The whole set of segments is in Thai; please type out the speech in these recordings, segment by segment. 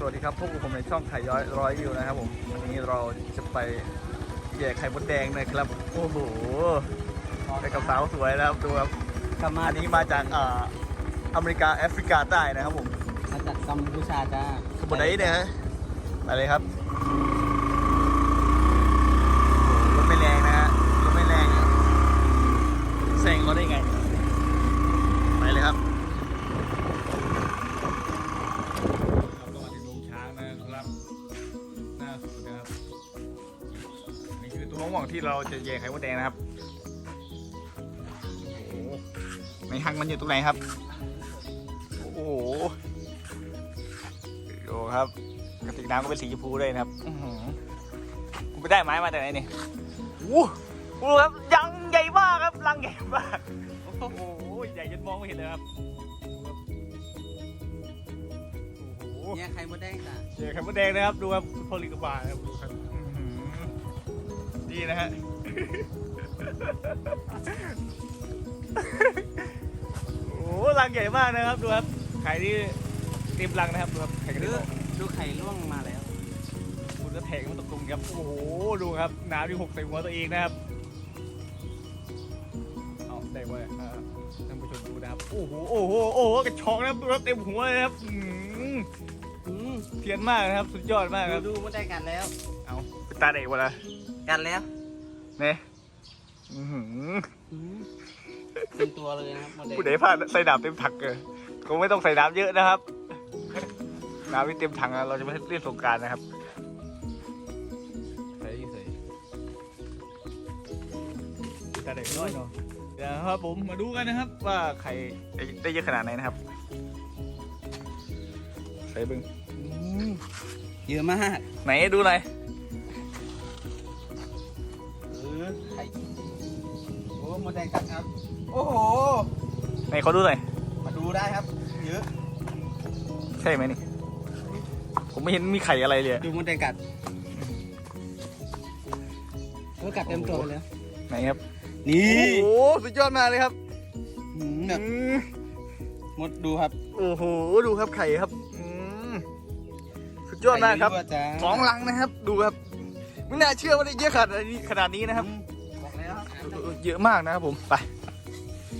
สวัสดีครับพวกบผมในช่องไข่ย้อยร้อยวิวนะครับผมวันนี้เราจะไปแย่ไข่มดแดงนะครับโอ้โหไปกับสาวสวยนะครับดูครับกลับมาอันนี้มาจากอ่าอเมริกาแอฟริกาใต้นะครับผมมาจากกัมพูชาจ้าขบวนไหนเนี่ยฮะไปเลยครับ ที่เราจะแย่ไข่มดแดงนะครับโอ้โหในหังมันอยู่ตรงไหนครับ โอ้โหดูครับกระติกน้ำก็เป็นสีชมพูด้วยนะครับอื้อหือคุณไปได้ไม้มาจากไหนเนี่ยโอ้โหครับยังใหญ่มากครับรังใหญ่มากโอ้โหใหญ่จนมองไม่เห็นเลยครับโอ้โหเนี่ยไข่มดแดงจ้าเจอไข่มดแดงนะครับดูครับคุณพอลิกบาครับดูครับอื้อหือ นี่นะฮะ โอ้โหรังใหญ่มากนะครับดูครับไข่ที่เต็มรังนะครับดูครับไข่กระดูดิ่งดูไข่ล่วงมาแล้ว คุณก็แทงมันตรงๆครับ โอ้โห ดูครับน้ำที่หกใส่หัวตัวเองนะครับ เอาได้เว้ยอ่าท่านผู้ชมดูนะครับ โอ้โห โอ้โห โอ้โห กระชอกนะครับดูครับเต็มหัวเลยครับอื้อหืออืมเทียนมากนะครับ สุดยอดมากดูครับ ดูมดแดงกันแล้ว เอาเป็นตาเด็กวะล่ะ กันแล้วเนี่ยอื้อหืออืมเป็นตัวเลยนะครับมดแดงผู้ใดพลาดใส่น้ำเต็มถังเกินคงไม่ต้องใส่น้ำเยอะนะครับน้ำที่เต็มถังอะเราจะไม่เล่นสงกรารนะครับ ใส่ใส่ตาเด็กน้อยเนาะเดี๋ยวครับผมมาดูกันนะครับ ว่าไข่ได้เยอะขนาดไหนนะครับ ใส่เบึงอืมเยอะมากไหนดูหน่อย ไข่โอ้มดแดงกัดครับ โอ้โห ไหนเขาดูหน่อย มาดูได้ครับ เยอะ ใช่ไหมนี่ ผมไม่เห็นมีไข่อะไรเลยดูมดแดงกัดเออกัดเต็มตัวเลย ไหนครับ นี่ โอ้โห สุดยอดมากเลยครับอืมแบบอืมมดดูครับโอ้โห ดูครับไข่ครับอืมสุดยอดมากครับ ไข่เยอะๆจ้าสองลังนะครับ ดูครับ ไม่น่าเชื่อว่าได้เยอะขนาดนี้ขนาดนี้นะครับ อืม เออเยอะมากนะครับผมไป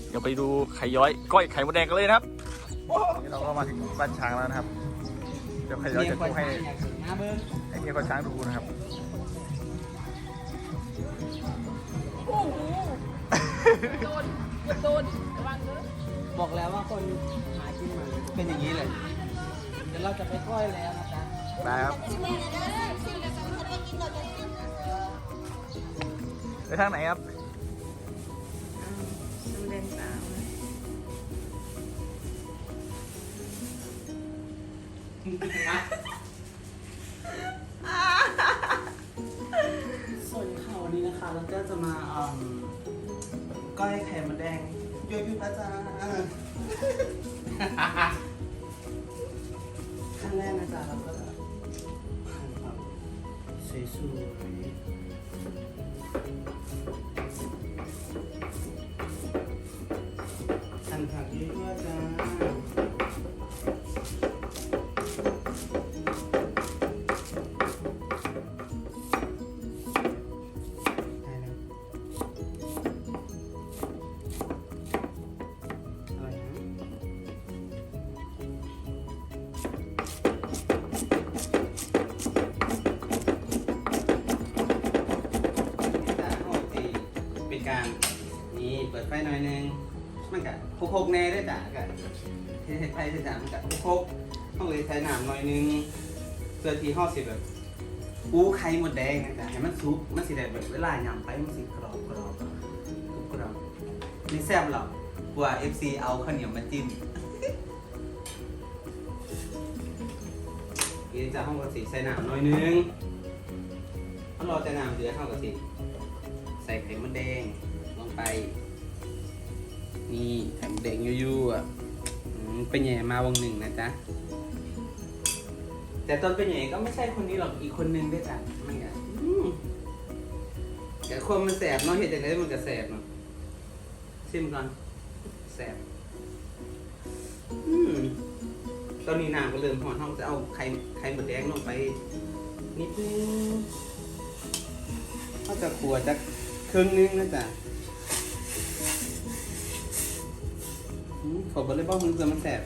เดี๋ยวไปดูไข่ย้อยก้อยไข่มดแดงกันเลยนะครับนี่เราก็มาถึงบ้านช้างแล้วนะครับ เดี๋ยวไข่ย้อยจะโชว์ให้มาเบิ้งให้เฮียก้อยช้างดูนะครับโดนโดนระวังเด้อบอกแล้วว่าคนหากินมันเป็นอย่างนี้เลยเดี๋ยวเราจะไปก้อยแล้วนะจ๊ะไปครับไปทางไหนครับ เล่นตามส่วนข่าวนี้นะคะเราก็จะมาอืมก้อยไข่มดแดงโยยุนะจ๊ะขั้นแรกนะจ๊ะเราก็จะหั่นแบบสวยๆ หั่นผักเกะคุกแน่ได้จ้ะกะเทไฟได้จ้ะมันกะคุกต้องเลยใช้น้ำหน่อยนึงเพื่อที่ห่อสิแบบปูไข่หมดแดงนะจ๊ะให้มันซุปมันสิได้แบบเวลายำไปมันสิกรอบกรอบกรอบนี่แซ่บหรอกกว่า FC เอาข้าวเหนียวมาจิ้มนี่จะห้องกระสีใส่น้ำหน่อยนึงถ้ารอแต่น้ำเดือดห้องกระสีใส่ไข่มดแดงลงไป นี่ไข่มดแดงยู่ๆอะอืมเป็นแย่มาวงหนึ่งนะจ๊ะ แต่ตอนเป็นอย่างนี้ก็ไม่ใช่คนนี้หรอกอีกคนนึงด้วยกันมันก็อืมแต่คนมันแสบเนาะเห็นจากไหนมันก็แสบเนาะชิมก่อนแสบอืมตอนนี้น้ำก็เริ่มหอนห้องจะเอาไข่ไข่หมดแดงลงไป นิดนึงเขาจะขัวจะครึ่งนึงนะจ๊ะ อืมขอบเลยบ้างมึงเพื่อมันแสบ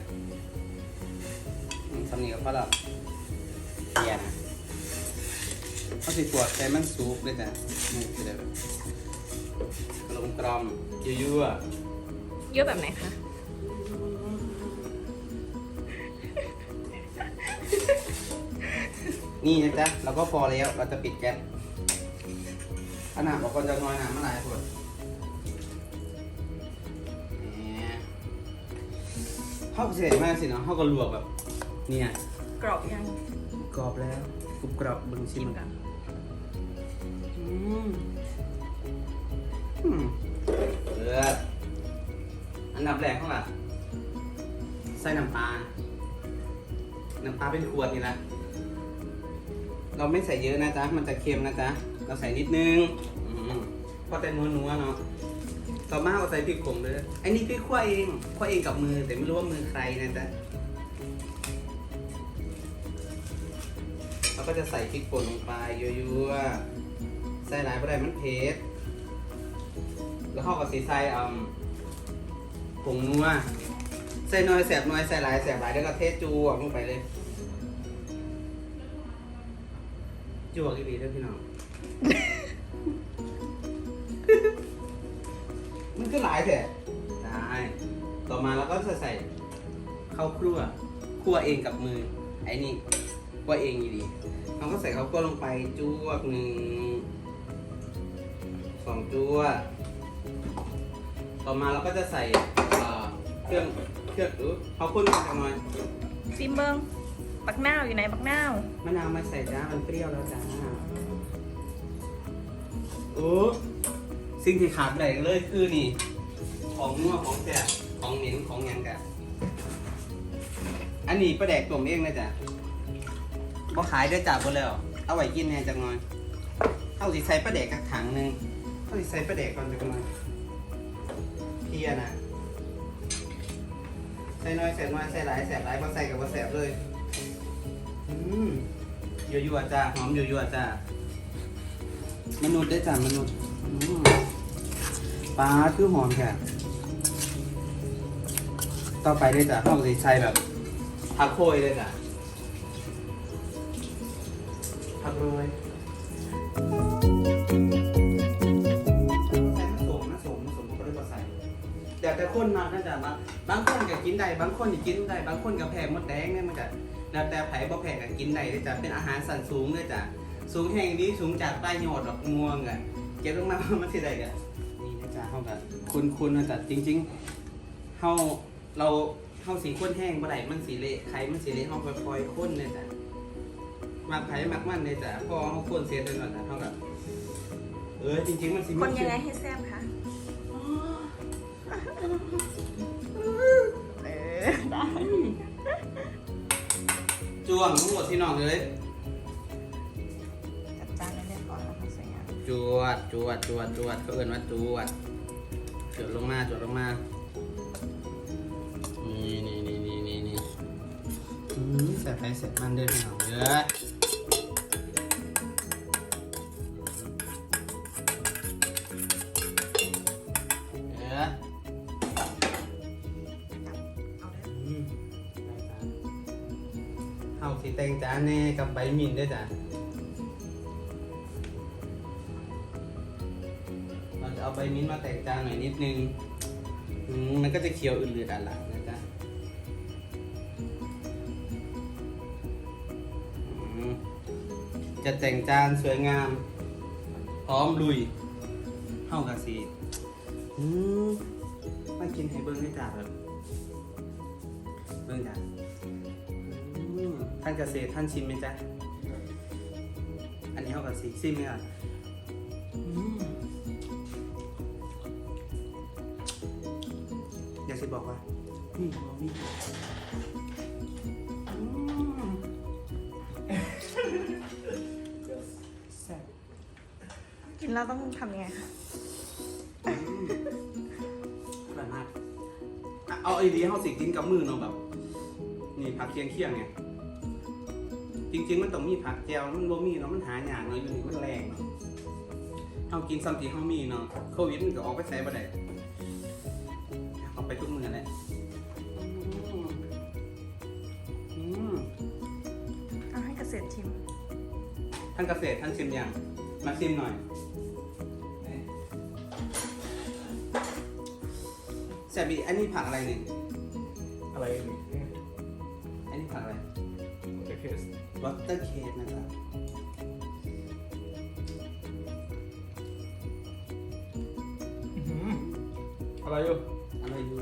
อืมสำเนียงกับพ่อเราเกียนเขาสิขัวแค่มันสุกเลยจ้ะนี่จะได้แบบกลมกลอมๆยั่วเยอะแบบไหนคะนี่นะจ๊ะเราก็พอแล้วเราจะปิดแก๊สขนาดบอกคนจะน้อยหนาเมื่อไหร่คน เขาก็เสียมากสิเนาะเขาก็ลวกแบบเนี่ยกรอบยังกรอบแล้วกรุบกรอบเบึงชิชิมมกันอืมอืมเลือดอันดับแรกเขาล่ะใส่น้ำปลาน้ำปลาเป็นขวดนี่แหละเราไม่ใส่เยอะนะจ๊ะมันจะเค็มนะจ๊ะเราใส่นิดนึงอืมพอแต่นัวนัวๆเนาะ ต่อมาเราใส่พริกผงเลยไอ้นี่พริกขั่วเองขั่วเองกับมือ แต่ไม่รู้ว่ามือใครนะจ๊ะเราก็จะใส่พริกป่นลงไปเยั่วๆใส่หลายก็ได้มันเผ็ดแล้วเข้ากับสีใส่อืมผงนัวใส่น้อยแสบน้อยใส่หลายแสบหลายแล้วก็เทจูออกลงไปเลยจวกอีกทีด้วพี่น้อง มันก็หลายแท้ได้ต่อมาเราก็จะใส่ข้าวครั่วคั่วเองกับมือ ไอ้นี่คั่วเองอยู่ดีเราก็ใส่ข้าวคั่วลงไปจวกหนึ่งสองจวกต่อมาเราก็จะใส่เอ่อเครื่องเครื่องอื้อข้าวคั่วนิดหน่อยซิมเบิงบักนาวอยู่ไหนบักนาวมะนาวมาใส่จ้ามันเปรี้ยวแล้วจ้าโอ้ สิ่งที่ขาดไม่ได้เลยคือนี่ ของนัวของแซ่บของเหม็นของหยังกะอันนี้ประแดกตัวเองเลยจ้ะบ่ขายได้จ้าบ่แล้ว เอาไว้กินแน่จังหน่อยเอาสิใส่ประแดกกักถังหนึ่งเอาสิใส่ประแดกก่อนจังหน่อยเพียนะใส่น้อยใส่น้อยใส่หลายแสบหลายบ่ใส่กับบ่แสบเลย อืมยั่วๆจ้าหอมยั่วๆจ้ามนุษย์ได้จ้ามนุษย์อืม ปลาคือหอมแค่ต่อไปได้จ้ะห้องสีใส่แบบผักโคยเลยจ้ะผักโรยใส่มะสมมะสมมะสมก็เลยมาใส่แต่แต่คนมากนะจ๊ะบางบางคนก็กินได้ บางคนก็กินได้ บางคนก็แพ้มดแดงเนี่ยมันก็แล้วแต่ไผ่บ่แพ้ก็กินได้เลยจ้ะเป็นอาหารสันสูงเลยจ้ะสูงแห่งนี้สูงจากใต้ยอดดอกม่วงอะเก็บลงมามันสิได้กัน คุณคุณนะจ๊ะจริงๆเฮาเราเฮาสีข้นแห้งบ่ได้มันสีเละไข่มันสีเละเฮาค่อยๆข้นเลยจ้ะมักไผ่มักมันเลยจ้ะพอเฮาข้นเสร็จแล้วน่ะเฮาก็เออจริงๆมันสิมีคนยังไงให้แซ่บคะเออได้จ้วงทั้งหมดที่น้องเลยจัดจานเล่นๆก่อนแล้วค่อยใส่งานจวดจวดจวดจวดเขาเอิ้นว่าจวด จวดลงมาจวดลงมานี่นี่นี่นี่นี่นี่อืมแสบไปแสบมันเดินหนาวเยอะเอเอาได้อเอาสีแตงจานแน่กับใบหมิ่นด้วยจ้ะ เอาใบมิ้นท์มาแตกจานหน่อยนิดนึงอืมมันก็จะเคี้ยวอื่นๆอันหลังนะจ๊ะอืมจะแต่งจานสวยงาม พร้อมลุยเข้ากับสีอืมมากินให้เบิ้งให้จ่าแบบเบิ้งจ้ะอืมท่านเกษตรท่านชิมไหมจ๊ะ อันนี้เข้ากับสีซิมไหมอะ บอกว่า นี่มองนี่อืมแซ่บกินแล้วต้องทำยังไงคะอร่อยมากอะเอาไอ้ดีเขาสิกินกับมือเนาะแบบ นี่ผักเคียงเคียงๆไงจริง ๆ มันต้องมีผักแจวมันบ่มีเนาะมันหายากเนาะอยู่นี่มันแรงเนาะเฮากินซ้ำที่เฮามีเนาะโควิดมันก็ออกไปใส่บ่ได้ ชิม ท่านเกษตรท่านชิมยัง มาชิมหน่อยนี่แซบบีอันนี้ผักอะไรเนี่ย อะไรอีกอันนี้ผักอะไรเจะเคสบัตเตอร์เคกนะครับอะไรอยู่อะไรอยู่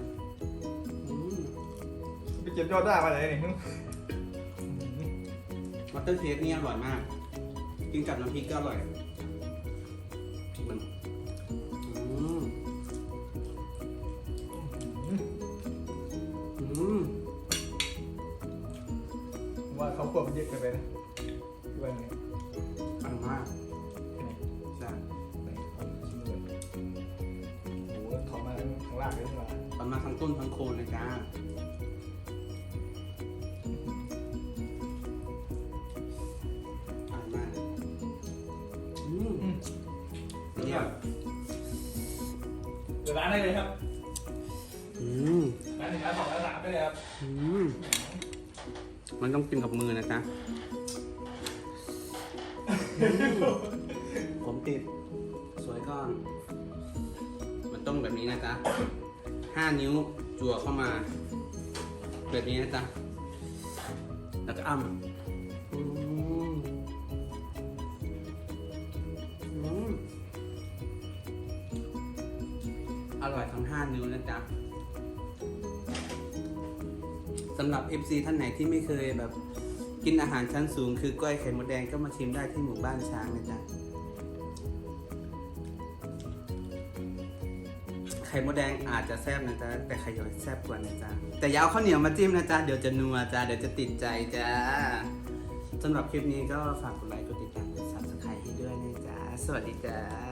อืมไปเก็บยอดได้มาไหนนี่ บัตเตอร์เคกนี่อร่อยมาก กินกับน้ำพริกก็อร่อยมันอืมอืมว่าเขาควบมันเยอะเกินไปนะว่าไงอร่อยมากจ้ะโอ้โหถอดมาทั้งข้างล่างเลยใช่ไหมมันมาทั้งต้นทั้งโคนเลยจ้า ยี่ยมเดี๋ยวร้านได้เลยครับอืมร้านหนึ่งร้านสองร้านสามไปเลยครับอืมมันต้องกินกับมือนะจ๊ะผมติด สวยก่อน มันต้องแบบนี้นะจ๊ะห้านิ้วจั่วเข้ามา แบบนี้นะจ๊ะแล้วก็อ้ำ อร่อยทั้งห้านิ้วนะจ๊ะสำหรับ FC ท่านไหนที่ไม่เคยแบบกินอาหารชั้นสูง คือก้อยไข่มดแดงก็มาชิมได้ที่หมู่บ้านช้างนะจ๊ะไข่มดแดงอาจจะแซ่บนะจ๊ะแต่ไข่ย้อยแซ่บกว่านะจ๊ะแต่อยาวข้าวเหนียวมาจิ้มนะจ๊ะเดี๋ยวจะนัวจ้ะเดี๋ยวจะติดใจจ้าสำหรับคลิปนี้ก็ฝากกดไลค์กดติดตามกด subscribe ให้ด้วยนะจ๊ะสวัสดีจ้า